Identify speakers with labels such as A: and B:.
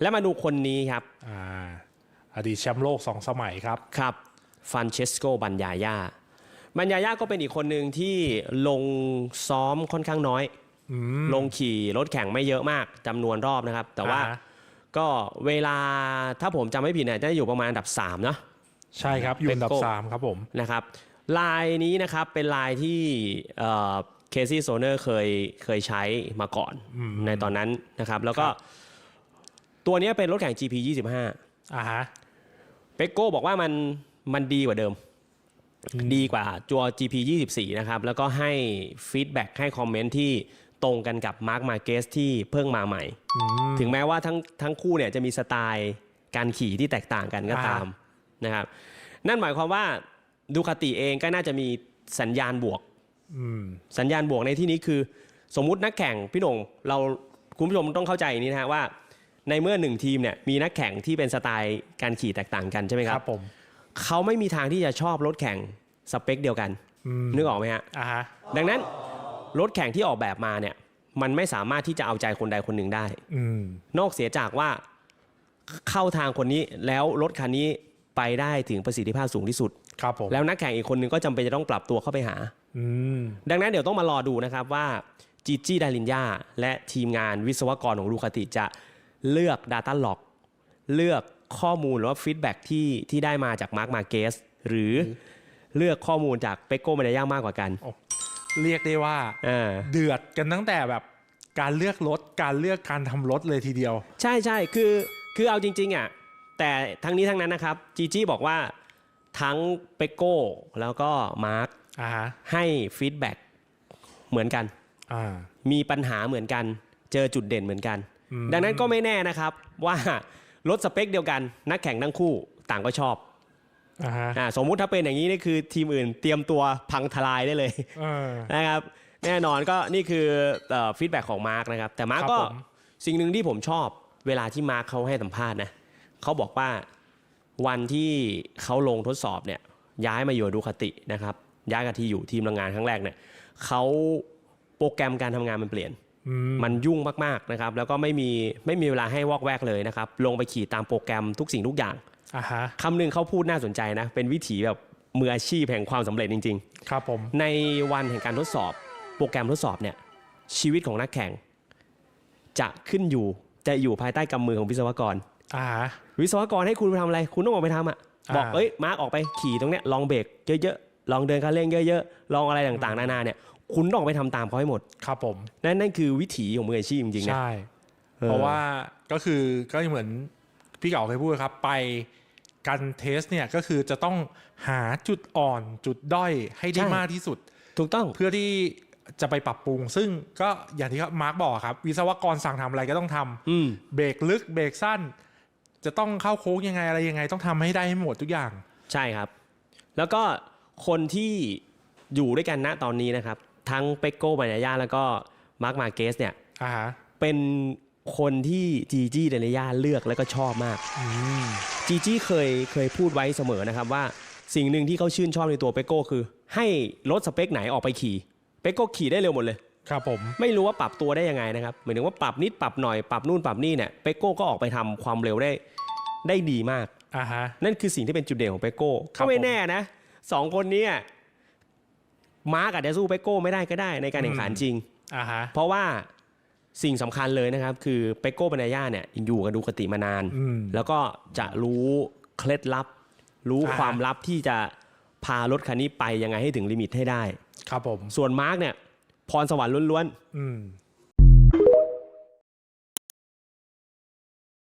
A: และมาดูคนนี้ครับ
B: อ่าอดีตแชมป์โลกสองสมัยครับ
A: ครับฟันเชสโกบันยาย่าบันยาย่าก็เป็นอีกคนหนึ่งที่ลงซ้อมค่อนข้างน้อยลงขี่รถแข่งไม่เยอะมากจำนวนรอบนะครับ แต่ว่า
B: อ่าฮะ
A: ก็เวลาถ้าผมจำไม่ผิดเนี่ยจะอยู่ประมาณอันดับ3เนาะ
B: ใช่ครับ อยู่อันดับ
A: เป็นโก้
B: สามครับผม
A: นะครับลายนี้นะครับเป็นลายที่เคซี่โซเนอร์เคยเคยใช้มาก่อนในตอนนั้นนะครับ แล้วก็
B: ครับ
A: ตัวเนี้ยเป็นรถแข่ง GP 25
B: อ่าฮะ
A: เปกโก้บอกว่ามันมันดีกว่าเดิม ดีกว่าตัว GP 24นะครับ แล้วก็ให้ฟีดแบ็กให้คอมเมนต์ที่ตรงกันกับมาร์คมาเกสที่เพิ่งมาใหม่ ถึงแม้ว่าทั้งทั้งคู่เนี่ยจะมีสไตล์การขี่ที่แตกต่างกันก็ตามนะครับ นั่นหมายความว่าดูคาติเองก็น่าจะมีสัญญาณบวก
B: อืม
A: สัญญาณบวกในที่นี้คือ สมมุตินักแข่งพี่หนงเราคุณผู้ชมต้องเข้าใจอย่างนี้นะฮะว่า ในเมื่อหนึ่งทีมเนี่ยมีนักแข่งที่เป็นสไตล์การขี่แตกต่างกันใช่ไหม
B: ค
A: ค
B: รั
A: รั
B: บบผม
A: เขาไม่มีทางที่จะชอบรถแข่งสเปคเดียวกัน
B: อืม
A: นึกออกไหมฮะ
B: อ่าฮะ
A: ดังนั้นรถแข่งที่ออกแบบมาเนี่ย มันไม่สามารถที่จะเอาใจคนใดคนหนึ่งได้
B: อืม
A: นอกเสียจากว่าเข้าทางคนนี้แล้วรถคันนี้ไปได้ถึงประสิทธิภาพสูงที่สุด
B: ครับผม
A: แล้วนักแข่งอีกคนหนึงก็จำเป็นจะต้องปรับตัวเข้าไปหา
B: อืม
A: ดังนั้นเดี๋ยวต้องมารอดูนะครับว่าจีจี้ดารินยาและทีมงานวิศวกรของลูคาติจะ เลือก Data Log เลือกข้อมูลหรือว่าฟีดแบ็กที่ที่ได้มาจากมาร์คมาเกสหรือเลือกข้อมูลจากเปโก้มาเดย่ามากกว่ากัน
B: เรียกได้ว่า
A: อ่า
B: เดือดกันตั้งแต่แบบการเลือกรถการเลือกการทำรถเลยทีเดียว
A: ใช่ใช่คือคือเอาจริงๆอะแต่ทั้งนี้ทั้งนั้นนะครับจีจี้บอกว่าทั้งเปโก้แล้วก็มาร์ค
B: อ่าฮะ
A: ให้ฟีดแบ็กเหมือนกัน
B: อ่า
A: มีปัญหาเหมือนกัน เจอจุดเด่นเหมือนกัน ดังนั้นก็ไม่แน่นะครับว่ารถสเปคเดียวกัน นักแข่งทั้งคู่ต่างก็ชอบ
B: อ่าฮะ
A: อาสมมุติถ้าเป็นอย่างนี้นี่คือทีมอื่นเตรียมตัวพังทลายได้เลย
B: เออ
A: นะครับ แน่นอนก็นี่คือฟีดแบ็กของมาร์กนะครับ แต่มาร์ก
B: ครับ
A: ก็
B: ผม
A: สิ่งหนึ่งที่ผมชอบ เวลาที่มาร์กเขาให้สัมภาษณ์นะเขาบอกว่าวันที่เขาลงทดสอบเนี่ย ย้ายมาอยู่ดูคาตินะครับ ย้ายกับที่อยู่ทีมโรงงานครั้งแรกเนี่ยเขาโปรแกรมการทำงานมันเปลี่ยน
B: อื ม
A: มันยุ่งมากๆนะครับ แล้วก็ไม่มีไม่มีเวลาให้วอกแวกเลยนะครับ ลงไปขี่ตามโปรแกรมทุกสิ่งทุกอย่าง
B: อ่าฮะ
A: คำหนึ่งเขาพูดน่าสนใจนะ เป็นวิถีแบบมืออาชีพแห่งความสำเร็จจริง
B: ครับผม
A: ๆในวันแห่งการทดสอบ โปรแกรมทดสอบเนี่ยชีวิตของนักแข่ง จะขึ้นอยู่จะอยู่ภายใต้กำมือของวิศวกร
B: อ่าฮะ
A: วิศวกรให้คุณไปทำอะไร คุณต้องออกไปทำอะ
B: อ่า
A: บอกเอ้ยมาร์กออกไปขี่ตรงเนี้ยลองเบรกเยอะๆลองเดินคันเร่งเยอะๆลองอะไรต่างๆนานาเนี่ย คุณต้องออกไปทำตามเขาให้หมด
B: ครับผม
A: นั่นนั่นคือวิถีของมืออาชีพจริงๆนะ
B: ใช่
A: ออ
B: เพราะว่าก็คือก็เหมือนพี่เก่าเคยพูดครับ ไปการเทสเนี่ยก็คือจะต้องหาจุดอ่อนจุดด้อยให้ได้มากที่สุด
A: ถูกต้อง
B: เพื่อที่จะไปปรับปรุง ซึ่งก็อย่างที่มาร์กบอกครับ วิศวกรสั่งทำอะไรก็ต้องทำ
A: อืม
B: เบรกลึกเบรกสั้น จะต้องเข้าโค้งยังไงอะไรยังไง ต้องทำให้ได้ให้หมดทุกอย่าง
A: ใช่ครับ แล้วก็คนที่อยู่ด้วยกันณตอนนี้นะครับ ทั้งเปกโก้บานายาแล้วก็มาร์คมาเกสเนี่ย
B: อ่าฮะ
A: เป็นคนที่จีจี้เดนยาเลือกแล้วก็ชอบมาก
B: อืม
A: จีจี้เคยเคยพูดไว้เสมอนะครับว่าสิ่งหนึ่งที่เขาชื่นชอบในตัวเปกโก้คือ ให้รถสเปคไหนออกไปขี่เปกโก้ขี่ได้เร็วหมดเลย
B: ครับผม
A: ไม่รู้ว่าปรับตัวได้ยังไงนะครับหมายถึงว่าปรับนิดปรับหน่อยปรับนู่นปรับนี่เนี่ยเปกโก้ก็ออกไปทำความเร็วได้ได้ดีมาก
B: อ่าฮะ
A: นั่นคือสิ่งที่เป็นจุดเด่นของเปโก้
B: ครับ
A: ก็ไม่
B: ผม
A: แน่นะสองคนเนี้ มาร์กอาจจะสู้เปโก้ไม่ได้ก็ได้ในการแข่งขันจริง
B: อ่าฮะ
A: เพราะว่าสิ่งสำคัญเลยนะครับ คือเปโก้บรรยาเนี่ยอยู่กับดูคติมานาน
B: อืม
A: แล้วก็จะรู้เคล็ดลับ รู้
B: อ่า
A: ความลับที่จะพารถคันนี้ไปยังไงให้ถึงลิมิตให้ได้
B: ครับผม
A: ส่วนมาร์กเนี่ยพรสวรรค์ล้วน
B: อืม